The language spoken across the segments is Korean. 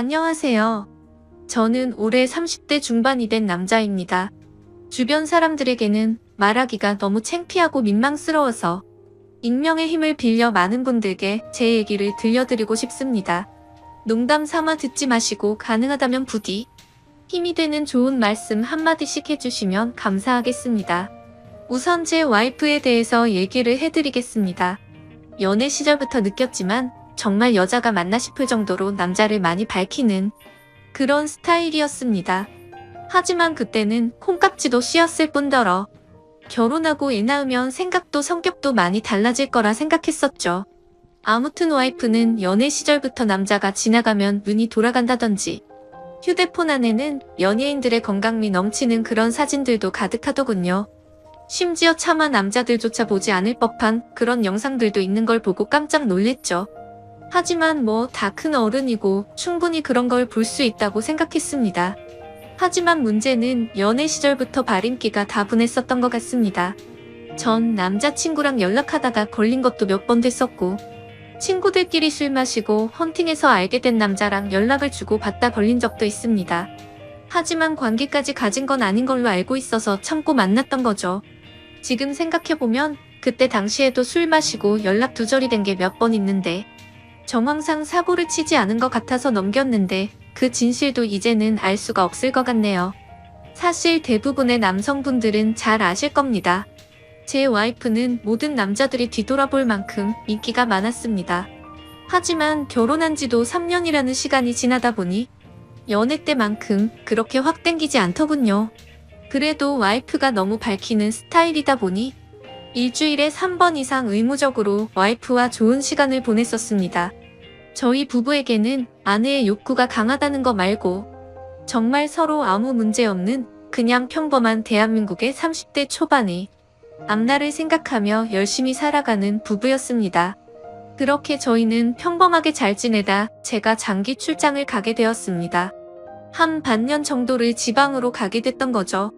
안녕하세요. 저는 올해 30대 중반이 된 남자입니다. 주변 사람들에게는 말하기가 너무 창피하고 민망스러워서 익명의 힘을 빌려 많은 분들께 제 얘기를 들려드리고 싶습니다. 농담 삼아 듣지 마시고 가능하다면 부디 힘이 되는 좋은 말씀 한마디씩 해주시면 감사하겠습니다. 우선 제 와이프에 대해서 얘기를 해드리겠습니다. 연애 시절부터 느꼈지만 정말 여자가 맞나 싶을 정도로 남자를 많이 밝히는 그런 스타일이었습니다. 하지만 그때는 콩깍지도 씌었을 뿐더러 결혼하고 애 낳으면 생각도 성격도 많이 달라질 거라 생각했었죠. 아무튼 와이프는 연애 시절부터 남자가 지나가면 눈이 돌아간다던지 휴대폰 안에는 연예인들의 건강미 넘치는 그런 사진들도 가득하더군요. 심지어 차마 남자들조차 보지 않을 법한 그런 영상들도 있는 걸 보고 깜짝 놀랬죠. 하지만 뭐 다 큰 어른이고 충분히 그런 걸 볼 수 있다고 생각했습니다. 하지만 문제는 연애 시절부터 발인기가 다분했었던 것 같습니다. 전 남자친구랑 연락하다가 걸린 것도 몇 번 됐었고, 친구들끼리 술 마시고 헌팅해서 알게 된 남자랑 연락을 주고 받다 걸린 적도 있습니다. 하지만 관계까지 가진 건 아닌 걸로 알고 있어서 참고 만났던 거죠. 지금 생각해보면 그때 당시에도 술 마시고 연락 두절이 된 게 몇 번 있는데, 정황상 사고를 치지 않은 것 같아서 넘겼는데 그 진실도 이제는 알 수가 없을 것 같네요. 사실 대부분의 남성분들은 잘 아실 겁니다. 제 와이프는 모든 남자들이 뒤돌아볼 만큼 인기가 많았습니다. 하지만 결혼한 지도 3년이라는 시간이 지나다 보니 연애 때만큼 그렇게 확 땡기지 않더군요. 그래도 와이프가 너무 밝히는 스타일이다 보니 일주일에 3번 이상 의무적으로 와이프와 좋은 시간을 보냈었습니다. 저희 부부에게는 아내의 욕구가 강하다는 거 말고 정말 서로 아무 문제 없는 그냥 평범한 대한민국의 30대 초반의 앞날을 생각하며 열심히 살아가는 부부였습니다. 그렇게 저희는 평범하게 잘 지내다 제가 장기 출장을 가게 되었습니다. 한 반년 정도를 지방으로 가게 됐던 거죠.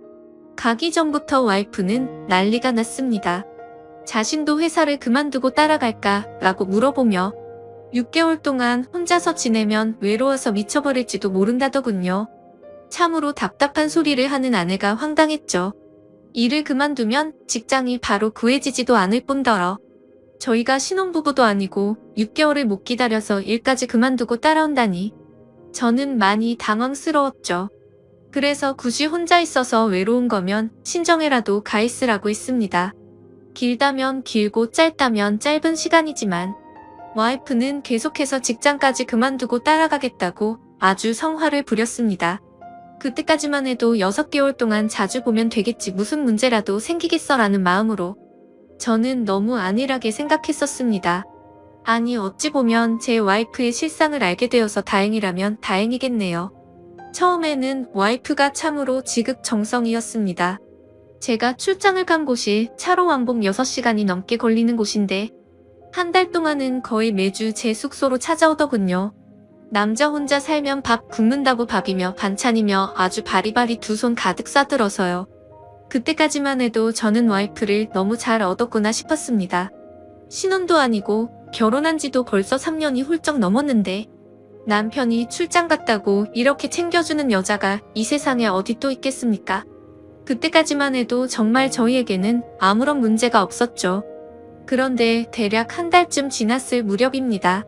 가기 전부터 와이프는 난리가 났습니다. 자신도 회사를 그만두고 따라갈까 라고 물어보며 6개월 동안 혼자서 지내면 외로워서 미쳐버릴지도 모른다더군요. 참으로 답답한 소리를 하는 아내가 황당했죠. 일을 그만두면 직장이 바로 구해지지도 않을 뿐더러 저희가 신혼부부도 아니고 6개월을 못 기다려서 일까지 그만두고 따라온다니 저는 많이 당황스러웠죠. 그래서 굳이 혼자 있어서 외로운 거면 신정해라도 가 있으라고 했습니다. 길다면 길고 짧다면 짧은 시간이지만 와이프는 계속해서 직장까지 그만두고 따라가겠다고 아주 성화를 부렸습니다. 그때까지만 해도 6개월 동안 자주 보면 되겠지 무슨 문제라도 생기겠어라는 마음으로 저는 너무 안일하게 생각했었습니다. 아니 어찌 보면 제 와이프의 실상을 알게 되어서 다행이라면 다행이겠네요. 처음에는 와이프가 참으로 지극정성이었습니다. 제가 출장을 간 곳이 차로 왕복 6시간이 넘게 걸리는 곳인데 한 달 동안은 거의 매주 제 숙소로 찾아오더군요. 남자 혼자 살면 밥 굶는다고 밥이며 반찬이며 아주 바리바리 두 손 가득 싸들어서요. 그때까지만 해도 저는 와이프를 너무 잘 얻었구나 싶었습니다. 신혼도 아니고 결혼한 지도 벌써 3년이 훌쩍 넘었는데 남편이 출장 갔다고 이렇게 챙겨주는 여자가 이 세상에 어디 또 있겠습니까? 그때까지만 해도 정말 저희에게는 아무런 문제가 없었죠. 그런데 대략 한 달쯤 지났을 무렵입니다.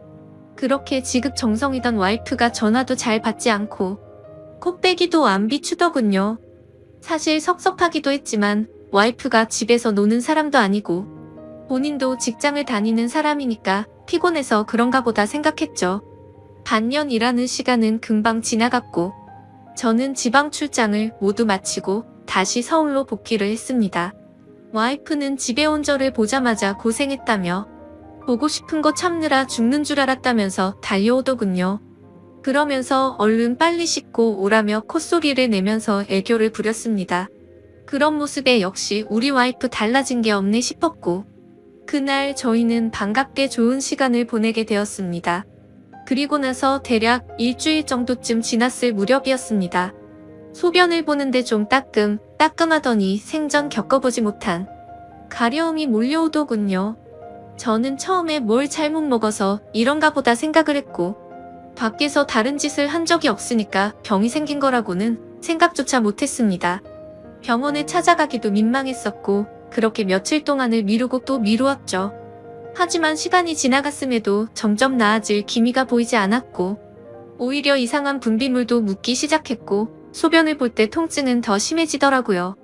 그렇게 지극 정성이던 와이프가 전화도 잘 받지 않고 코빼기도 안 비추더군요. 사실 섭섭하기도 했지만 와이프가 집에서 노는 사람도 아니고 본인도 직장을 다니는 사람이니까 피곤해서 그런가 보다 생각했죠. 반년 일하는 시간은 금방 지나갔고 저는 지방 출장을 모두 마치고 다시 서울로 복귀를 했습니다. 와이프는 집에 온 저를 보자마자 고생했다며 보고 싶은 거 참느라 죽는 줄 알았다면서 달려오더군요. 그러면서 얼른 빨리 씻고 오라며 콧소리를 내면서 애교를 부렸습니다. 그런 모습에 역시 우리 와이프 달라진 게 없네 싶었고 그날 저희는 반갑게 좋은 시간을 보내게 되었습니다. 그리고 나서 대략 일주일 정도쯤 지났을 무렵이었습니다. 소변을 보는데 좀 따끔, 따끔하더니 생전 겪어보지 못한 가려움이 몰려오더군요. 저는 처음에 뭘 잘못 먹어서 이런가 보다 생각을 했고, 밖에서 다른 짓을 한 적이 없으니까 병이 생긴 거라고는 생각조차 못했습니다. 병원에 찾아가기도 민망했었고 그렇게 며칠 동안을 미루고 또 미루었죠. 하지만 시간이 지나갔음에도 점점 나아질 기미가 보이지 않았고 오히려 이상한 분비물도 묻기 시작했고 소변을 볼 때 통증은 더 심해지더라고요.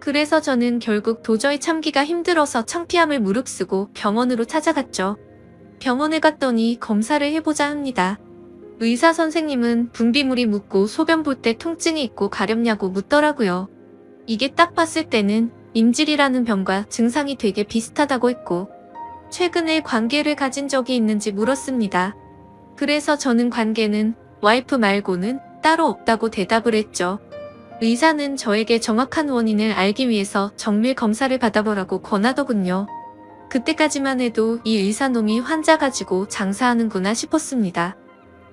그래서 저는 결국 도저히 참기가 힘들어서 창피함을 무릅쓰고 병원으로 찾아갔죠. 병원에 갔더니 검사를 해보자 합니다. 의사 선생님은 분비물이 묻고 소변 볼 때 통증이 있고 가렵냐고 묻더라고요. 이게 딱 봤을 때는 임질이라는 병과 증상이 되게 비슷하다고 했고 최근에 관계를 가진 적이 있는지 물었습니다. 그래서 저는 관계는 와이프 말고는 따로 없다고 대답을 했죠. 의사는 저에게 정확한 원인을 알기 위해서 정밀 검사를 받아보라고 권하더군요. 그때까지만 해도 이 의사놈이 환자 가지고 장사하는구나 싶었습니다.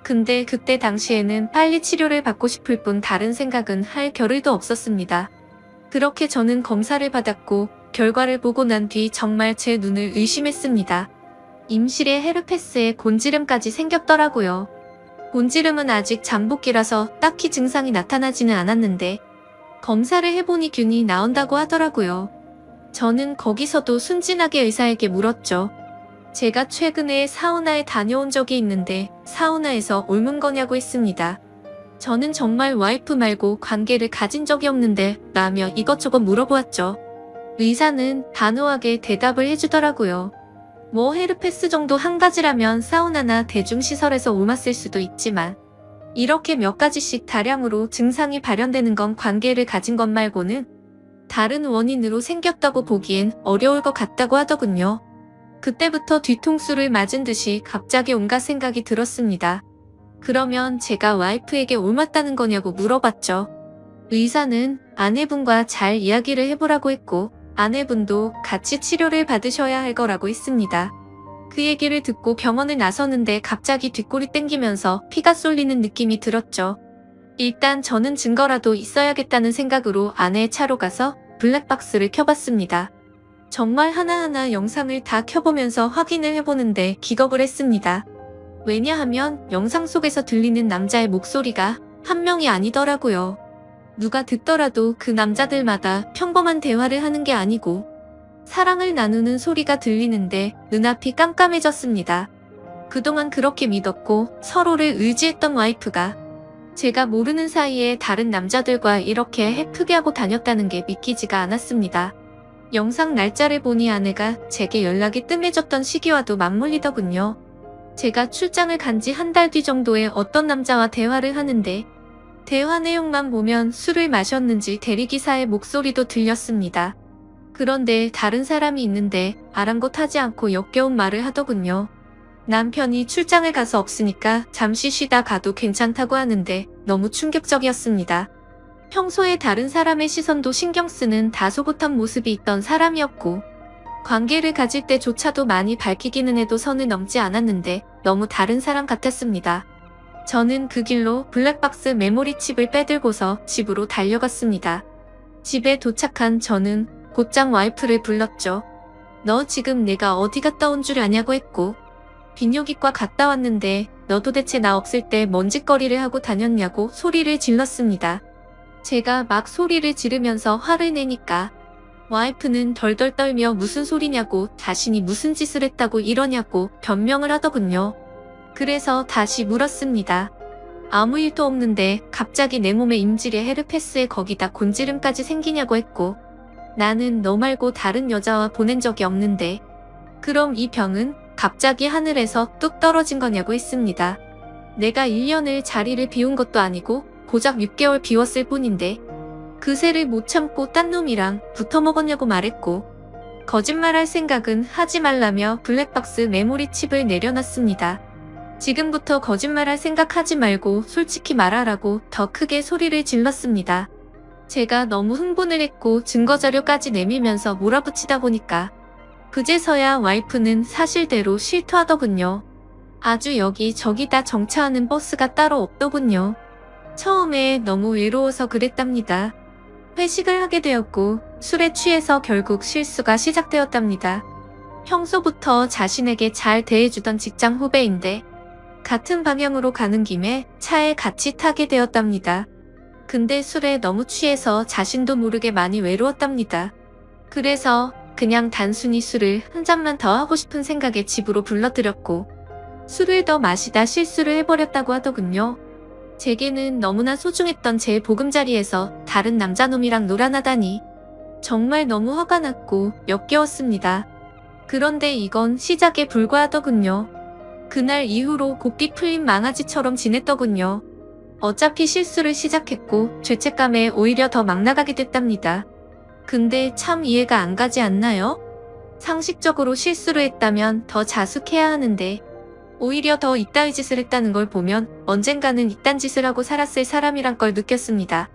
근데 그때 당시에는 빨리 치료를 받고 싶을 뿐 다른 생각은 할 겨를도 없었습니다. 그렇게 저는 검사를 받았고 결과를 보고 난 뒤 정말 제 눈을 의심했습니다. 임실에 헤르페스에 곤지름까지 생겼더라고요. 곤지름은 아직 잠복기라서 딱히 증상이 나타나지는 않았는데 검사를 해보니 균이 나온다고 하더라고요. 저는 거기서도 순진하게 의사에게 물었죠. 제가 최근에 사우나에 다녀온 적이 있는데 사우나에서 옮은 거냐고 했습니다. 저는 정말 와이프 말고 관계를 가진 적이 없는데 라며 이것저것 물어보았죠. 의사는 단호하게 대답을 해주더라고요. 뭐 헤르페스 정도 한 가지라면 사우나나 대중시설에서 옮았을 수도 있지만 이렇게 몇 가지씩 다량으로 증상이 발현되는 건 관계를 가진 것 말고는 다른 원인으로 생겼다고 보기엔 어려울 것 같다고 하더군요. 그때부터 뒤통수를 맞은 듯이 갑자기 온갖 생각이 들었습니다. 그러면 제가 와이프에게 옮았다는 거냐고 물어봤죠. 의사는 아내분과 잘 이야기를 해보라고 했고 아내분도 같이 치료를 받으셔야 할 거라고 했습니다. 그 얘기를 듣고 병원을 나서는데 갑자기 뒷골이 땡기면서 피가 쏠리는 느낌이 들었죠. 일단 저는 증거라도 있어야겠다는 생각으로 아내의 차로 가서 블랙박스를 켜봤습니다. 정말 하나하나 영상을 다 켜보면서 확인을 해보는데 기겁을 했습니다. 왜냐하면 영상 속에서 들리는 남자의 목소리가 한 명이 아니더라고요. 누가 듣더라도 그 남자들마다 평범한 대화를 하는 게 아니고 사랑을 나누는 소리가 들리는데 눈앞이 깜깜해졌습니다. 그동안 그렇게 믿었고 서로를 의지했던 와이프가 제가 모르는 사이에 다른 남자들과 이렇게 해프게 하고 다녔다는 게 믿기지가 않았습니다. 영상 날짜를 보니 아내가 제게 연락이 뜸해졌던 시기와도 맞물리더군요. 제가 출장을 간 지 한 달 뒤 정도에 어떤 남자와 대화를 하는데 대화 내용만 보면 술을 마셨는지 대리기사의 목소리도 들렸습니다. 그런데 다른 사람이 있는데 아랑곳하지 않고 역겨운 말을 하더군요. 남편이 출장을 가서 없으니까 잠시 쉬다 가도 괜찮다고 하는데 너무 충격적이었습니다. 평소에 다른 사람의 시선도 신경 쓰는 다소곳한 모습이 있던 사람이었고 관계를 가질 때조차도 많이 밝히기는 해도 선을 넘지 않았는데 너무 다른 사람 같았습니다. 저는 그 길로 블랙박스 메모리 칩을 빼들고서 집으로 달려갔습니다. 집에 도착한 저는 곧장 와이프를 불렀죠. 너 지금 내가 어디 갔다 온 줄 아냐고 했고 비뇨기과 갔다 왔는데 너 도 대체 나 없을 때 먼지거리를 하고 다녔냐고 소리를 질렀습니다. 제가 막 소리를 지르면서 화를 내니까 와이프는 덜덜 떨며 무슨 소리냐고 자신이 무슨 짓을 했다고 이러냐고 변명을 하더군요. 그래서 다시 물었습니다. 아무 일도 없는데 갑자기 내 몸에 임질에 헤르페스에 거기다 곤지름까지 생기냐고 했고 나는 너 말고 다른 여자와 보낸 적이 없는데 그럼 이 병은 갑자기 하늘에서 뚝 떨어진 거냐고 했습니다. 내가 1년을 자리를 비운 것도 아니고 고작 6개월 비웠을 뿐인데 그새를 못 참고 딴 놈이랑 붙어 먹었냐고 말했고 거짓말할 생각은 하지 말라며 블랙박스 메모리 칩을 내려놨습니다. 지금부터 거짓말할 생각하지 말고 솔직히 말하라고 더 크게 소리를 질렀습니다. 제가 너무 흥분을 했고 증거자료까지 내밀면서 몰아붙이다 보니까 그제서야 와이프는 사실대로 실토하더군요. 아주 여기 저기다 정차하는 버스가 따로 없더군요. 처음에 너무 외로워서 그랬답니다. 회식을 하게 되었고 술에 취해서 결국 실수가 시작되었답니다. 평소부터 자신에게 잘 대해주던 직장 후배인데 같은 방향으로 가는 김에 차에 같이 타게 되었답니다. 근데 술에 너무 취해서 자신도 모르게 많이 외로웠답니다. 그래서 그냥 단순히 술을 한 잔만 더 하고 싶은 생각에 집으로 불러들였고 술을 더 마시다 실수를 해버렸다고 하더군요. 제게는 너무나 소중했던 제 보금자리에서 다른 남자놈이랑 놀아나다니 정말 너무 화가 났고 역겨웠습니다. 그런데 이건 시작에 불과하더군요. 그날 이후로 곱디 풀린 망아지처럼 지냈더군요. 어차피 실수를 시작했고 죄책감에 오히려 더 막 나가게 됐답니다. 근데 참 이해가 안 가지 않나요? 상식적으로 실수를 했다면 더 자숙해야 하는데 오히려 더 이따위 짓을 했다는 걸 보면 언젠가는 이딴 짓을 하고 살았을 사람이란 걸 느꼈습니다.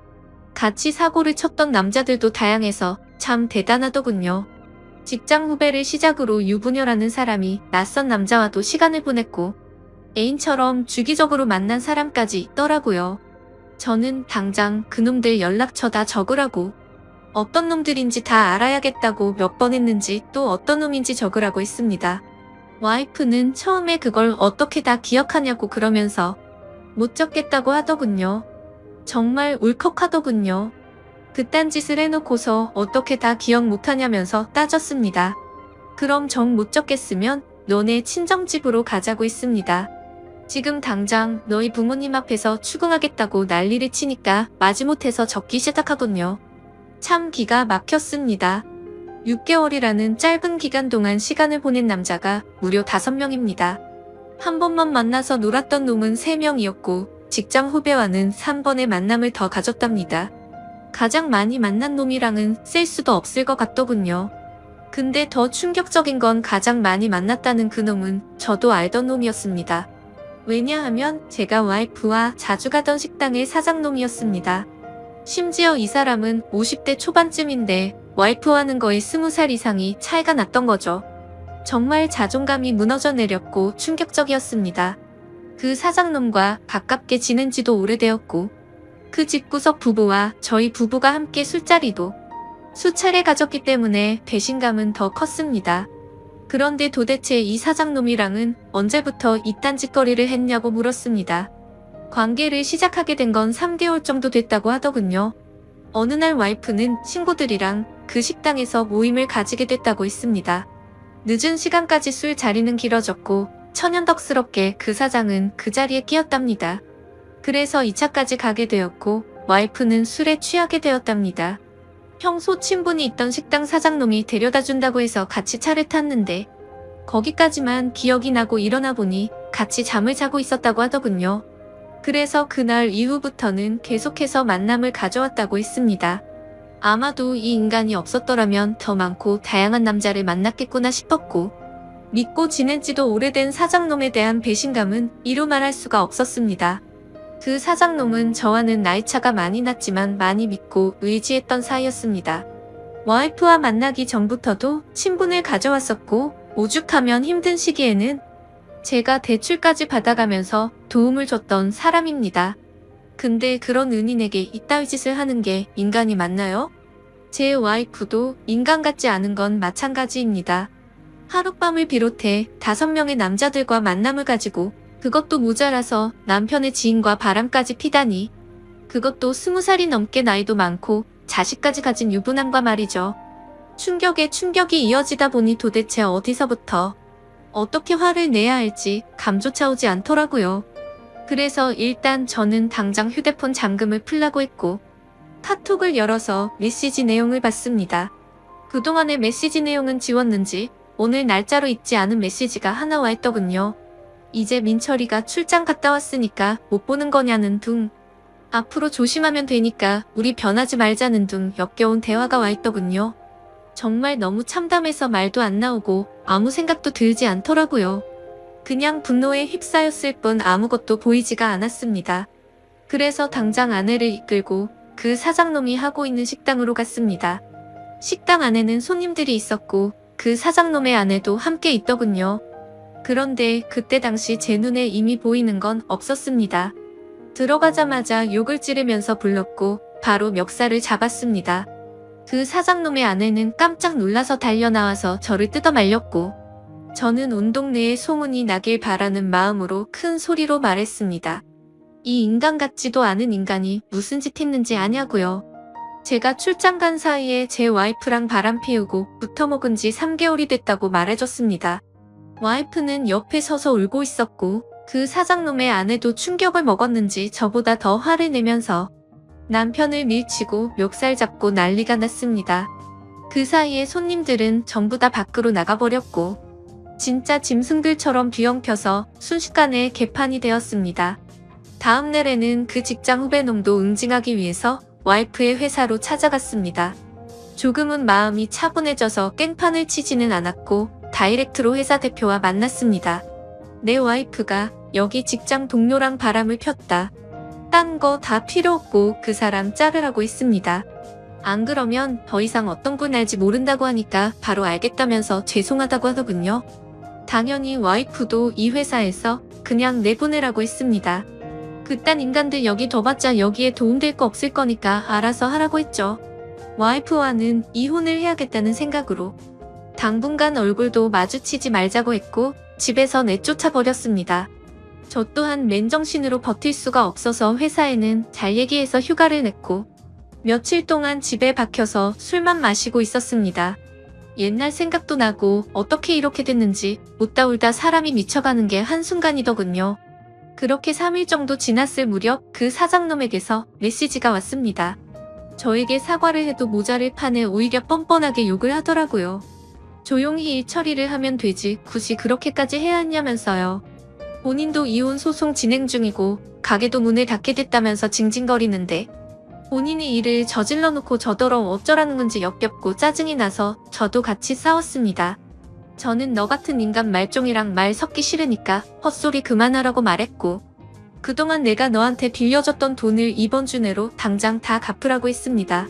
같이 사고를 쳤던 남자들도 다양해서 참 대단하더군요. 직장 후배를 시작으로 유부녀라는 사람이 낯선 남자와도 시간을 보냈고 애인처럼 주기적으로 만난 사람까지 있더라고요. 저는 당장 그놈들 연락처 다 적으라고 어떤 놈들인지 다 알아야겠다고 몇 번 했는지 또 어떤 놈인지 적으라고 했습니다. 와이프는 처음에 그걸 어떻게 다 기억하냐고 그러면서 못 적겠다고 하더군요. 정말 울컥하더군요. 그딴 짓을 해놓고서 어떻게 다 기억 못하냐면서 따졌습니다. 그럼 정 못 적겠으면 너네 친정집으로 가자고 했습니다. 지금 당장 너희 부모님 앞에서 추궁하겠다고 난리를 치니까 마지못해서 적기 시작하군요. 참 기가 막혔습니다. 6개월이라는 짧은 기간 동안 시간을 보낸 남자가 무려 5명입니다. 한 번만 만나서 놀았던 놈은 3명이었고 직장 후배와는 3번의 만남을 더 가졌답니다. 가장 많이 만난 놈이랑은 셀 수도 없을 것 같더군요. 근데 더 충격적인 건 가장 많이 만났다는 그 놈은 저도 알던 놈이었습니다. 왜냐하면 제가 와이프와 자주 가던 식당의 사장놈이었습니다. 심지어 이 사람은 50대 초반쯤인데 와이프와는 거의 20살 이상이 차이가 났던 거죠. 정말 자존감이 무너져 내렸고 충격적이었습니다. 그 사장놈과 가깝게 지낸 지도 오래되었고 그 집구석 부부와 저희 부부가 함께 술자리도 수차례 가졌기 때문에 배신감은 더 컸습니다. 그런데 도대체 이 사장놈이랑은 언제부터 이딴 짓거리를 했냐고 물었습니다. 관계를 시작하게 된 건 3개월 정도 됐다고 하더군요. 어느 날 와이프는 친구들이랑 그 식당에서 모임을 가지게 됐다고 했습니다. 늦은 시간까지 술 자리는 길어졌고 천연덕스럽게 그 사장은 그 자리에 끼었답니다. 그래서 2차까지 가게 되었고 와이프는 술에 취하게 되었답니다. 평소 친분이 있던 식당 사장놈이 데려다 준다고 해서 같이 차를 탔는데 거기까지만 기억이 나고 일어나 보니 같이 잠을 자고 있었다고 하더군요. 그래서 그날 이후부터는 계속해서 만남을 가져왔다고 했습니다. 아마도 이 인간이 없었더라면 더 많고 다양한 남자를 만났겠구나 싶었고 믿고 지낸 지도 오래된 사장놈에 대한 배신감은 이루 말할 수가 없었습니다. 그 사장놈은 저와는 나이차가 많이 났지만 많이 믿고 의지했던 사이였습니다. 와이프와 만나기 전부터도 친분을 가져왔었고 오죽하면 힘든 시기에는 제가 대출까지 받아가면서 도움을 줬던 사람입니다. 근데 그런 은인에게 이따위 짓을 하는 게 인간이 맞나요? 제 와이프도 인간 같지 않은 건 마찬가지입니다. 하룻밤을 비롯해 다섯 명의 남자들과 만남을 가지고 그것도 모자라서 남편의 지인과 바람까지 피다니. 그것도 스무 살이 넘게 나이도 많고 자식까지 가진 유부남과 말이죠. 충격에 충격이 이어지다 보니 도대체 어디서부터 어떻게 화를 내야 할지 감조차 오지 않더라고요. 그래서 일단 저는 당장 휴대폰 잠금을 풀라고 했고 카톡을 열어서 메시지 내용을 봤습니다. 그동안의 메시지 내용은 지웠는지 오늘 날짜로 있지 않은 메시지가 하나 와 있더군요. 이제 민철이가 출장 갔다 왔으니까 못 보는 거냐는 둥. 앞으로 조심하면 되니까 우리 변하지 말자는 둥 역겨운 대화가 와 있더군요. 정말 너무 참담해서 말도 안 나오고 아무 생각도 들지 않더라고요. 그냥 분노에 휩싸였을 뿐 아무것도 보이지가 않았습니다. 그래서 당장 아내를 이끌고 그 사장놈이 하고 있는 식당으로 갔습니다. 식당 안에는 손님들이 있었고 그 사장놈의 아내도 함께 있더군요. 그런데 그때 당시 제 눈에 이미 보이는 건 없었습니다. 들어가자마자 욕을 지르면서 불렀고 바로 멱살을 잡았습니다. 그 사장놈의 아내는 깜짝 놀라서 달려나와서 저를 뜯어 말렸고 저는 온 동네에 소문이 나길 바라는 마음으로 큰 소리로 말했습니다. 이 인간 같지도 않은 인간이 무슨 짓 했는지 아냐고요. 제가 출장 간 사이에 제 와이프랑 바람 피우고 붙어먹은 지 3개월이 됐다고 말해줬습니다. 와이프는 옆에 서서 울고 있었고 그 사장놈의 아내도 충격을 먹었는지 저보다 더 화를 내면서 남편을 밀치고 멱살 잡고 난리가 났습니다. 그 사이에 손님들은 전부 다 밖으로 나가버렸고 진짜 짐승들처럼 뒤엉켜서 순식간에 개판이 되었습니다. 다음 날에는 그 직장 후배놈도 응징하기 위해서 와이프의 회사로 찾아갔습니다. 조금은 마음이 차분해져서 깽판을 치지는 않았고 다이렉트로 회사 대표와 만났습니다. 내 와이프가 여기 직장 동료랑 바람을 폈다. 딴 거 다 필요 없고 그 사람 자르라고 있습니다. 안 그러면 더 이상 어떤 분 알지 모른다고 하니까 바로 알겠다면서 죄송하다고 하더군요. 당연히 와이프도 이 회사에서 그냥 내보내라고 했습니다. 그딴 인간들 여기 둬봤자 여기에 도움될 거 없을 거니까 알아서 하라고 했죠. 와이프와는 이혼을 해야겠다는 생각으로 당분간 얼굴도 마주치지 말자고 했고 집에서 내쫓아 버렸습니다. 저 또한 맨정신으로 버틸 수가 없어서 회사에는 잘 얘기해서 휴가를 냈고 며칠 동안 집에 박혀서 술만 마시고 있었습니다. 옛날 생각도 나고 어떻게 이렇게 됐는지 웃다 울다 사람이 미쳐가는 게 한순간이더군요. 그렇게 3일 정도 지났을 무렵 그 사장놈에게서 메시지가 왔습니다. 저에게 사과를 해도 모자를 파내 오히려 뻔뻔하게 욕을 하더라고요. 조용히 일 처리를 하면 되지 굳이 그렇게까지 해야 했냐면서요. 본인도 이혼 소송 진행 중이고 가게도 문을 닫게 됐다면서 징징거리는데 본인이 일을 저질러 놓고 저더러 어쩌라는 건지 역겹고 짜증이 나서 저도 같이 싸웠습니다. 저는 너 같은 인간 말종이랑 말 섞기 싫으니까 헛소리 그만하라고 말했고 그동안 내가 너한테 빌려줬던 돈을 이번 주 내로 당장 다 갚으라고 했습니다.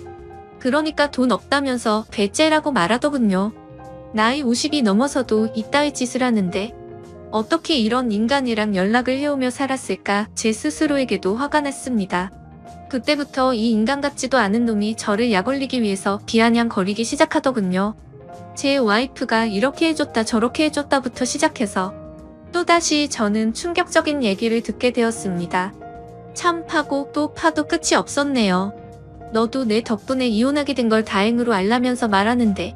그러니까 돈 없다면서 배째라고 말하더군요. 나이 50이 넘어서도 이따위 짓을 하는데 어떻게 이런 인간이랑 연락을 해오며 살았을까 제 스스로에게도 화가 났습니다. 그때부터 이 인간 같지도 않은 놈이 저를 약올리기 위해서 비아냥거리기 시작하더군요. 제 와이프가 이렇게 해줬다 저렇게 해줬다부터 시작해서 또다시 저는 충격적인 얘기를 듣게 되었습니다. 참 파고 또 파도 끝이 없었네요. 너도 내 덕분에 이혼하게 된 걸 다행으로 알라면서 말하는데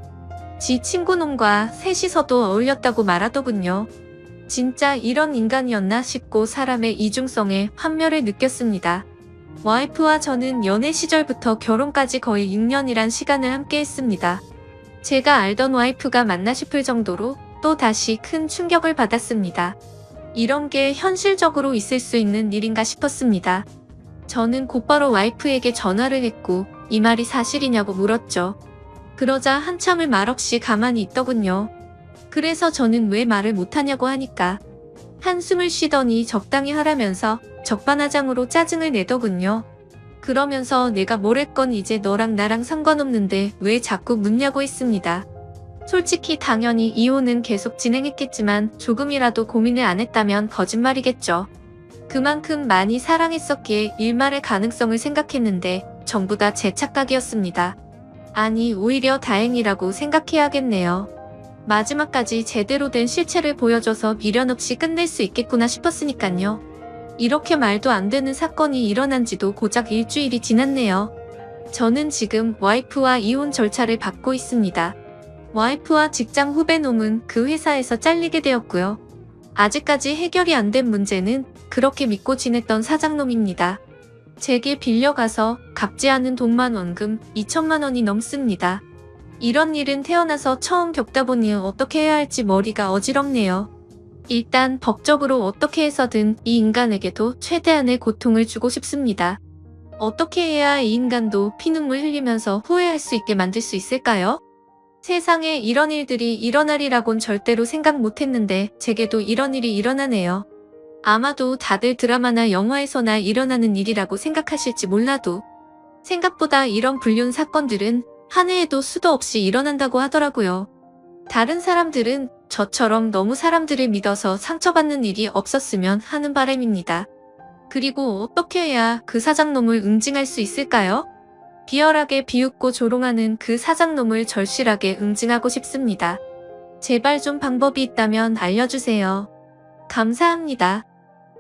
지 친구놈과 셋이서도 어울렸다고 말하더군요. 진짜 이런 인간이었나 싶고 사람의 이중성에 환멸을 느꼈습니다. 와이프와 저는 연애 시절부터 결혼까지 거의 6년이란 시간을 함께 했습니다. 제가 알던 와이프가 맞나 싶을 정도로 또 다시 큰 충격을 받았습니다. 이런 게 현실적으로 있을 수 있는 일인가 싶었습니다. 저는 곧바로 와이프에게 전화를 했고 이 말이 사실이냐고 물었죠. 그러자 한참을 말없이 가만히 있더군요. 그래서 저는 왜 말을 못하냐고 하니까 한숨을 쉬더니 적당히 하라면서 적반하장으로 짜증을 내더군요. 그러면서 내가 뭘 했건 이제 너랑 나랑 상관없는데 왜 자꾸 묻냐고 했습니다. 솔직히 당연히 이혼은 계속 진행했겠지만 조금이라도 고민을 안 했다면 거짓말이겠죠. 그만큼 많이 사랑했었기에 일말의 가능성을 생각했는데 전부 다 제 착각이었습니다. 아니 오히려 다행이라고 생각해야겠네요. 마지막까지 제대로 된 실체를 보여줘서 미련 없이 끝낼 수 있겠구나 싶었으니깐요. 이렇게 말도 안 되는 사건이 일어난 지도 고작 일주일이 지났네요. 저는 지금 와이프와 이혼 절차를 받고 있습니다. 와이프와 직장 후배 놈은 그 회사에서 잘리게 되었고요. 아직까지 해결이 안 된 문제는 그렇게 믿고 지냈던 사장놈입니다. 제게 빌려가서 갚지 않은 돈만 원금 2천만 원이 넘습니다. 이런 일은 태어나서 처음 겪다 보니 어떻게 해야 할지 머리가 어지럽네요. 일단 법적으로 어떻게 해서든 이 인간에게도 최대한의 고통을 주고 싶습니다. 어떻게 해야 이 인간도 피눈물 흘리면서 후회할 수 있게 만들 수 있을까요? 세상에 이런 일들이 일어나리라곤 절대로 생각 못했는데 제게도 이런 일이 일어나네요. 아마도 다들 드라마나 영화에서나 일어나는 일이라고 생각하실지 몰라도 생각보다 이런 불륜 사건들은 한 해에도 수도 없이 일어난다고 하더라고요. 다른 사람들은 저처럼 너무 사람들을 믿어서 상처받는 일이 없었으면 하는 바람입니다. 그리고 어떻게 해야 그 사장놈을 응징할 수 있을까요? 비열하게 비웃고 조롱하는 그 사장놈을 절실하게 응징하고 싶습니다. 제발 좀 방법이 있다면 알려주세요. 감사합니다.